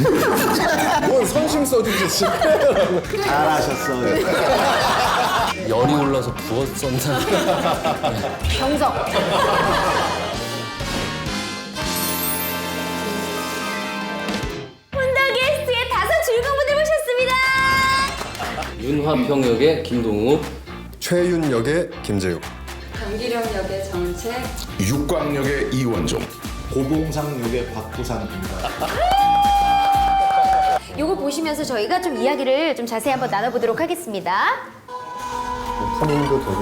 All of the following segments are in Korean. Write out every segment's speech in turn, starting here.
뭔 선심 써주지 잘하셨어요. 열이 올라서 부었었나? 경석. 혼다 게스트의 다섯 즐거운 분들 모셨습니다. 윤화평 역의 김동욱, 최윤 역의 김재욱 강기령 역의 정책, 육광역의 이원종 고봉상역의 박부산입니다. 요거 보시면서 저희가 좀 이야기를 좀 자세히 한번 나눠보도록 하겠습니다. 오프닝도 되게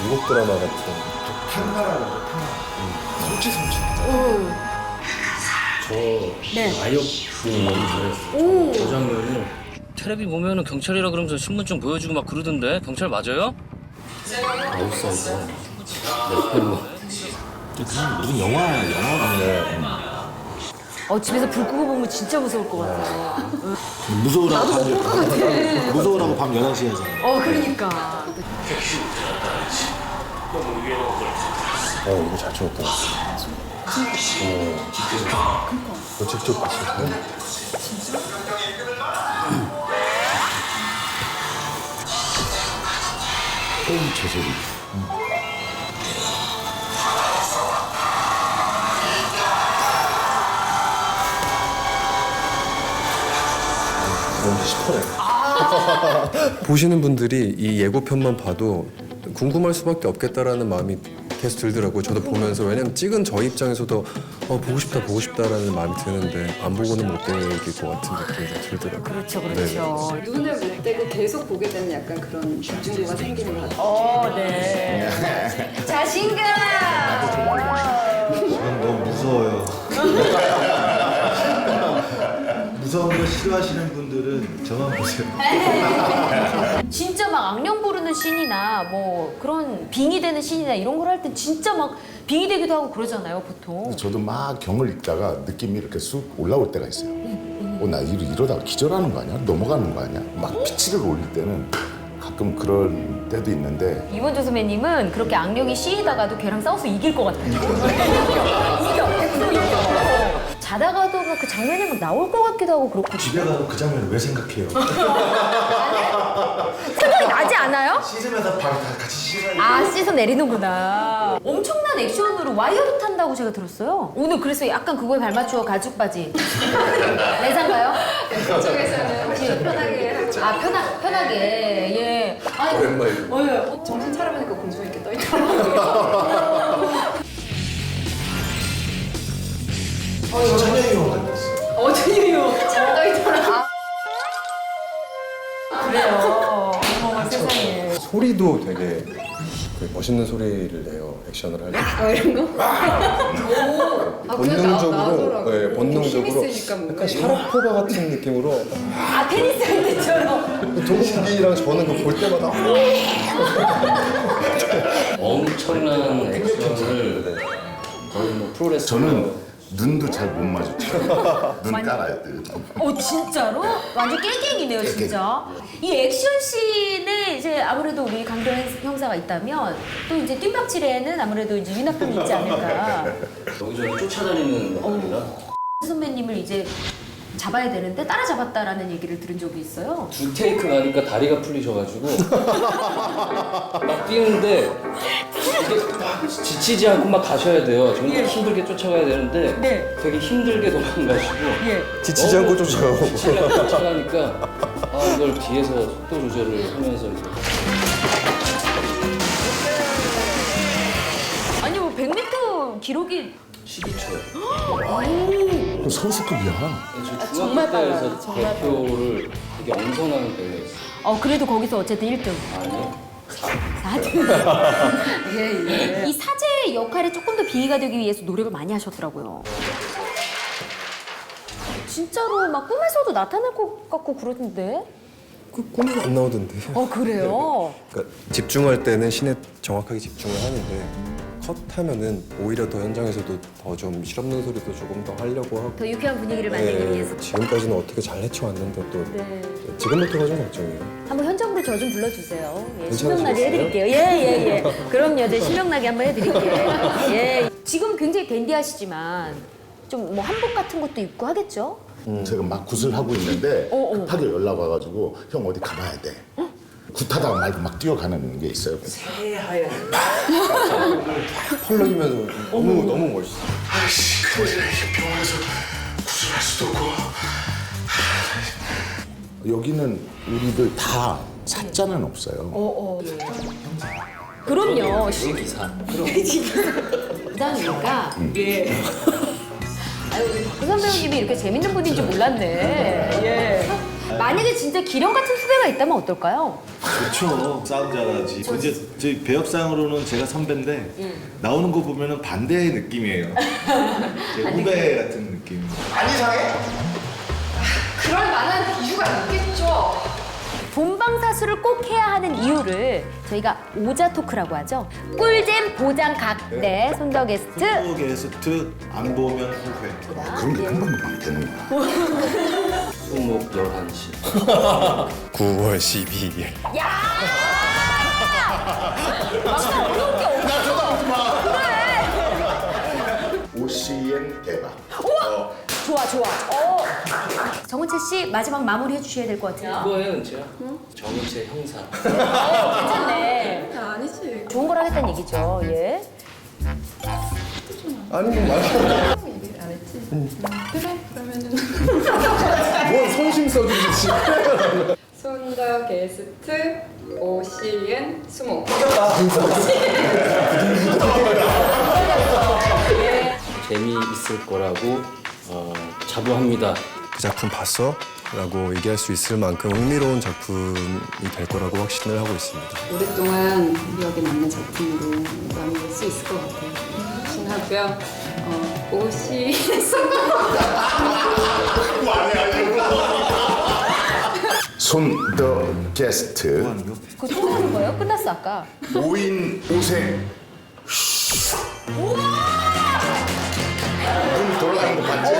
미국 드라마 같은 탕나라라고 탕나라. 솔직솔직. 저 네. 아역 분 너무 잘했어요. 저 장면을 텔레비 보면은 경찰이라 그러면서 신분증 보여주고 막 그러던데 경찰 맞아요? 아웃사이더. 네, 펠로. 그냥 무슨 영화, 영화 같네. 어, 집에서 불 끄고 보면 진짜 무서울 것 같아요. 무서우라고 밤, 무서우라고 밤 11시에 하잖아. 어, 그러니까. 어 이거 잘 찍었다 어너 직접 봤을 때? 호흡 제소리 너무 싶 어요. 보시는 분들이 이 예고편만 봐도 궁금할 수밖에 없겠다라는 마음이 계속 들더라고요. 저도 보면서 왜냐면 찍은 저 입장에서도 어, 보고 싶다 보고 싶다라는 마음이 드는데 안 보고는 못 되길 것 같은 느낌이 좀 들더라고요. 그렇죠, 그렇죠. 눈을 못 떼고 계속 보게 되는 약간 그런 집중도가 생기는 것 같아요. 어, 네. 자신감! 지금 너무 무서워요. 무서운 거 싫어하시는 분들은 저만 보세요. 진짜 막 악령 부르는 씬이나 뭐 그런 빙의 되는 씬이나 이런 걸할땐 진짜 막 빙의 되기도 하고 그러잖아요, 보통. 저도 막 경을 읽다가 느낌이 이렇게 쑥 올라올 때가 있어요 어, 나 이러, 이러다가 기절하는 거 아니야? 넘어가는 거 아니야? 막 피치를 올릴 때는 가끔 그럴 때도 있는데 이원조 선배님은 그렇게 악령이 씌이다가도 걔랑 싸워서 이길 것 같아요. 이겨, 이겨, 백도 이겨. 자다가도 막 그 장면이 막 나올 것 같기도 하고 그렇고 집에 가서 그 장면을 왜 생각해요? 생각이 나지 않아요? 씻으면서 발다 같이 씻어야 아 씻어 내리는구나. 엄청난 액션으로 와이어도 탄다고 제가 들었어요. 오늘 그래서 약간 그거에 발맞추어 가죽 바지. 매상가요? 그쪽에서는 좀 편하게 하고 아 편하, 편하게 예. 아니, 오랜만에. 어, 예. 어, 정신 차려보니까 공주 이렇게 떠있더라고요. 찬영이 형 같았어. 어준이요. 잘 떠있더라고요. 그래요. 어머 세상에. 소리도 되게 그 멋있는 소리를 내요. 액션을 할 때. 아 이런 거? 아, 그냥 나- 본능적으로, 나더라고요. 네, 힘이 본능적으로 세니까 뭔가 약간 샤라포바 같은 느낌으로 아 테니스 할 때처럼. 조국이랑 저는 그 볼 때마다 엄청난 액션을 거의 뭐 프로레슬러 저는 눈도 잘 못 마주쳐요 눈 깔아야 돼어 진짜로? 완전 깽깽이네요 진짜. 이 액션 씬에 이제 아무래도 우리 강도현 형사가 있다면 또 이제 뜀박질에는 아무래도 이제 윤학병이 있지 않을까. 여기저기 쫓아다니는 느낌이라 선배님을 이제 잡아야 되는데 따라잡았다라는 얘기를 들은 적이 있어요. 두 테이크 가니까 다리가 풀리셔가지고 막 뛰는데 이게 막 지치지 않고 막 가셔야 돼요. 정말 힘들게 쫓아가야 되는데 네. 되게 힘들게 도망가시고 예. 지치지 않고 쫓아가고. 지치지 않고 쫓아가니까 아 이걸 뒤에서 속도 조절을 하면서 이제 아니 뭐 100m 기록이 12초요. 선수급이야 저 중학교 때에서 대표를 되게 엉성하게 배웠어요. 어 그래도 거기서 어쨌든 1등. 아니요. 4등. 예, 예. 이 사제 역할에 조금 더 빙의가 되기 위해서 노력을 많이 하셨더라고요. 진짜로 막 꿈에서도 나타날 것 같고 그러던데? 그 꿈에는 안 나오던데. 어 그래요? 그러니까 집중할 때는 신에 정확하게 집중을 하는데 컷하면은 오히려 더 현장에서도 더 좀 실없는 소리도 조금 더 하려고 하고. 더 유쾌한 분위기를 만들기 네, 위해서. 지금까지는 어떻게 잘 해쳐왔는데 또 네. 지금부터가 좀 걱정이에요. 한번 현장으로 저 좀 불러주세요. 예? 실명나게 해드릴게요. 예, 예, 예. 그럼요. 제 실명나게 한번 해드릴게요. 예. 지금 굉장히 댄디하시지만 좀 뭐 한복 같은 것도 입고 하겠죠? 제가 막 굿을 하고 있는데 어, 어. 급하게 연락 와가지고 형 어디 가봐야 돼. 굿하다가 말고 막 뛰어가는 게 있어요. 펄럭이면서 너무 너무 멋있어. 아씨, 큰일 나. 이게 병원에서 굿을 할 수도 없고. 여기는 우리들 다 사자는 없어요. 그럼요. 기사. 부담이니까. 예. 아유, 우리 박구선 배우님이 이렇게 재밌는 분인 줄 몰랐네. 예. 만약에 진짜 기령 같은 후배가 있다면 어떨까요? 그렇죠. 싸움 잘하지. 이제 저희 배역상으로는 제가 선배인데 나오는 거 보면은 반대의 느낌이에요. 제 후배 같은 느낌. 그럴 만한 이유가 있겠죠. 본방사수를 꼭 해야 하는 이유를 저희가 오자 토크라고 하죠. 꿀잼 보장 각대 손더 게스트 후 게 스트 안 보면 후회. 그런 게 금방 금방 되는구나. 수목 11시. 9월 12일. 막상 어려운 게 없어. OCN 대박. 좋아 좋아. 어. 정은채 씨 마지막 마무리 해주셔야 될 것 같아요. 그거예요, 은채야? 정은채 형사. 괜찮네. 아니지. 좋은 걸 하겠다는 얘기죠. 예. 아니 뭐 맞아. 안 했지? 그래 그러면은 써주지. 손더 게스트 오시은 수목. 재미있을 거라고 어, 자부합니다. 그 작품 봤어? 라고 얘기할 수 있을 만큼 흥미로운 작품이 될 거라고 확신을 하고 있습니다. 오랫동안 기억에 남는 작품으로 남을 수 있을 것 같아요. 확신하고요. 어, 수목. 손더 게스트 그거 하는 거예요? 끝났어 아까. 5인 5세. 눈 돌아가는 거 봤지?